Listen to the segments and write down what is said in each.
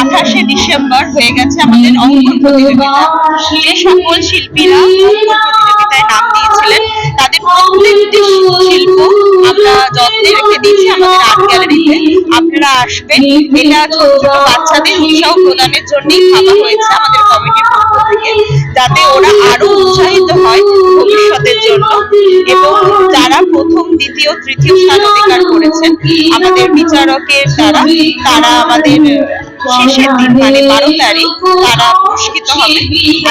আঠাশে ডিসেম্বর হয়ে গেছে আমাদের অঙ্কন প্রতিযোগিতা। যে সকল শিল্পীরা প্রতিযোগিতায় নাম দিয়েছিলেন, তাদের প্রত্যেকটি শিল্প আমরা যত্নে রেখে দিয়েছি আমাদের আর্ট গ্যালারিতে। আপনারা আসবেন। এটা ছোট ছোট বাচ্চাদের উৎসাহ প্রদানের জন্যই ভাবা হয়েছে আমাদের কমিটির পক্ষ থেকে। যাতে ওরা আরও উৎসাহিত হয় ভবিষ্যতের জন্য। এবং যারা প্রথম, দ্বিতীয়, তৃতীয় স্থান অধিকার করেছেন। আমাদের বিচারকের দ্বারা তারা আমাদের শেষের দিন মানে বারো তারিখ, তারা পুরস্কৃত হবে।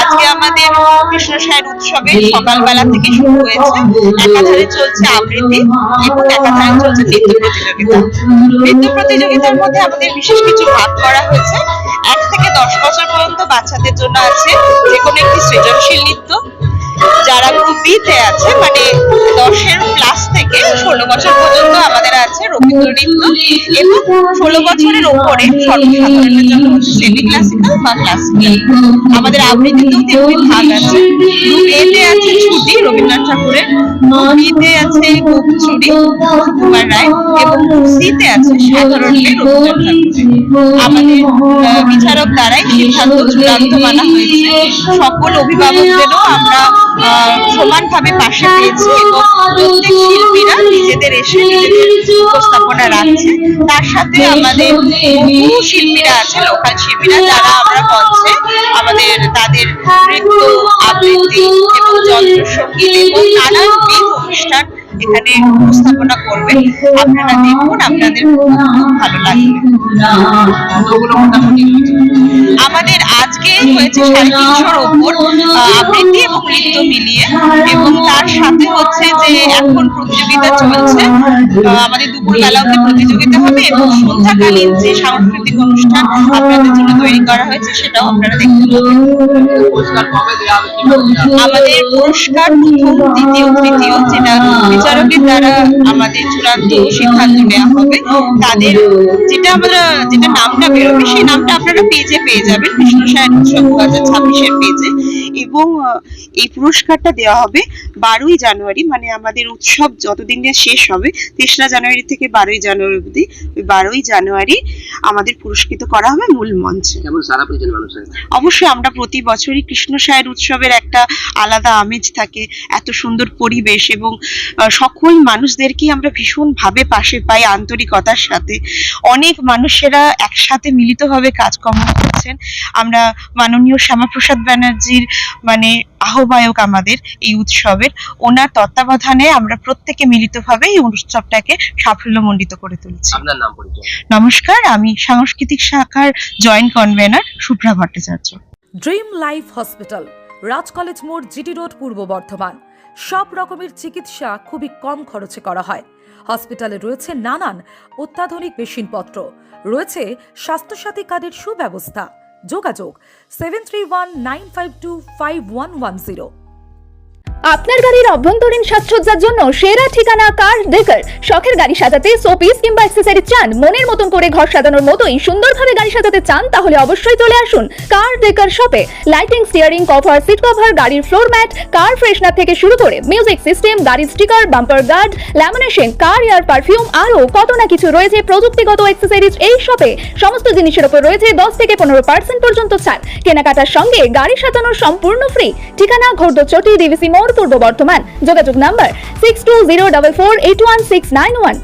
আজকে আমাদের কৃষ্ণ সায়ের উৎসবে সকালবেলা থেকে শুরু হয়েছে। একাধারে চলছে আবৃত্তি এবং একাধারে চলছে নৃত্য প্রতিযোগিতা। নৃত্য প্রতিযোগিতার মধ্যে আমাদের বিশেষ কিছু ভাগ করা হয়েছে। এক থেকে দশ বছর পর্যন্ত বাচ্চাদের জন্য আছে যে কোনো একটি সৃজনশীল নৃত্য। যারা গ্রুপ বিতে আছে মানে বছর পর্যন্ত আমাদের আছে রবীন্দ্র নৃত্য এবং ষোলো বছরের ওপরে সর্বসাধারণের জন্য সেমি ক্লাসিক্যাল বা ক্লাসিক্যাল আমাদের আবৃত্তিতেও তেমনি ভাগ আছে। গ্রুপ রবীন্দ্রনাথ ঠাকুরের বিতে আছে গোপচুরি, কুমার রায়, এবং সিতে আছে সাধারণে আমাদের বিচারক দ্বারাই সিদ্ধান্ত চূড়ান্ত মানা হয়েছে। সকল অভিভাবকদেরও আমরা সমানভাবে পাশে পেয়েছি এবং প্রত্যেক শিল্পীরা নিজেদের এসে নিজেদের উপস্থাপনা রাখছে। তার সাথে আমাদের বহু শিল্পীরা আছে, লোকাল শিল্পীরা, যারা আমরা মঞ্চে আমাদের তাদের নৃত্য আবৃত্তি এবং যন্ত্রসঙ্গীত give you এখানে উপস্থাপনা করবে। আপনারা দেখুন আপনাদের খুব ভালো লাগবে আমাদের আজকে হয়েছে সাড়ে তিনশোর ওপর আবৃত্তি এবং নৃত্য মিলিয়ে। এবং তার সাথে হচ্ছে যে এখন প্রতিযোগিতা চলছে। আমাদের দুপুরবেলা অব্দি প্রতিযোগিতা হবে এবং সন্ধ্যাকালীন যে সাংস্কৃতিক অনুষ্ঠান আপনাদের জন্য তৈরি করা হয়েছে সেটাও আপনারা দেখতে পাবেন? আমাদের পুরস্কার প্রথম দ্বিতীয় তৃতীয় যেটা বিচারকের দ্বারা আমাদের চূড়ান্ত সিদ্ধান্ত নেওয়া হবে। তাদের যেটা আমরা, যেটা নামটা বেরোবে, সেই নামটা আপনারা পেজে পেয়ে যাবেন। কৃষ্ণ উৎসব দু হাজার ছাব্বিশের পেজে এবং এই পুরস্কারটা দেওয়া হবে বারোই জানুয়ারি মানে আমাদের উৎসব যতদিন না শেষ হবে তেসরা জানুয়ারি থেকে বারোই জানুয়ারি অবধি বারোই জানুয়ারি আমাদের পুরস্কৃত করা হবে মূল মঞ্চে। অবশ্যই আমরা প্রতি বছরই কৃষ্ণ সায়ের উৎসবের একটা আলাদা আমেজ থাকে এত সুন্দর পরিবেশ এবং সকল মানুষদেরকে আমরা ভীষণ ভাবে পাশে পাই আন্তরিকতার সাথে। অনেক মানুষেরা একসাথে মিলিতভাবে কাজকর্ম করছেন। আমরা মাননীয় শ্যামাপ্রসাদ ব্যানার্জির মানে আহ্বায়ক আমাদের এই উৎসবের। ওনার তত্ত্বাবধানে আমরা প্রত্যেকে মিলিতভাবে এই উৎসবটাকে সাফল্যমণ্ডিত করে তুলছি। আপনার নাম নমস্কার আমি সাংস্কৃতিক শাখার joint convener Shubhra Bhattacharya. Dream life hospital Raj college মোড় জিটি রোড পূর্ব বর্ধমান। সব রকমের চিকিৎসা খুবই কম খরচে করা হয়। হসপিটালে রয়েছে নানান অত্যাধুনিক মেশিনপত্র। রয়েছে স্বাস্থ্যসাথী কার্ডের সুব্যবস্থা। যোগাযোগ seven three one nine five two five one one zero আপনার গাড়ির অভ্যন্তরীণ সাজসজ্জার জন্য সেরা ঠিকানা কার ডেকার শখের গাড়ি সাজাতে শোপিস কিংবা অ্যাক্সেসরি চান, মনের মতন করে ঘর সাজানোর মতোই সুন্দরভাবে গাড়ি সাজাতে চান, তাহলে অবশ্যই চলে আসুন কার ডেকার শপে lighting steering cover seat cover গাড়ির ফ্লোর ম্যাট কার ফ্রেশনার থেকে শুরু করে মিউজিক সিস্টেম গাড়ির sticker bumper guard lamination car air perfume আরও কত না কিছু রয়েছে প্রযুক্তিগত অ্যাক্সেসরিজ এই শপে সমস্ত জিনিসের উপর রয়েছে দশ থেকে পনেরো পার্সেন্ট পর্যন্ত ছাড়। কেনাকাটার সঙ্গে গাড়ি সাজানোর সম্পূর্ণ ফ্রি ঠিকানা ঘোরদচটি ডিভিসি মোড় পূর্ব বর্ধমান। যোগাযোগ number six two zero double four eight one six nine one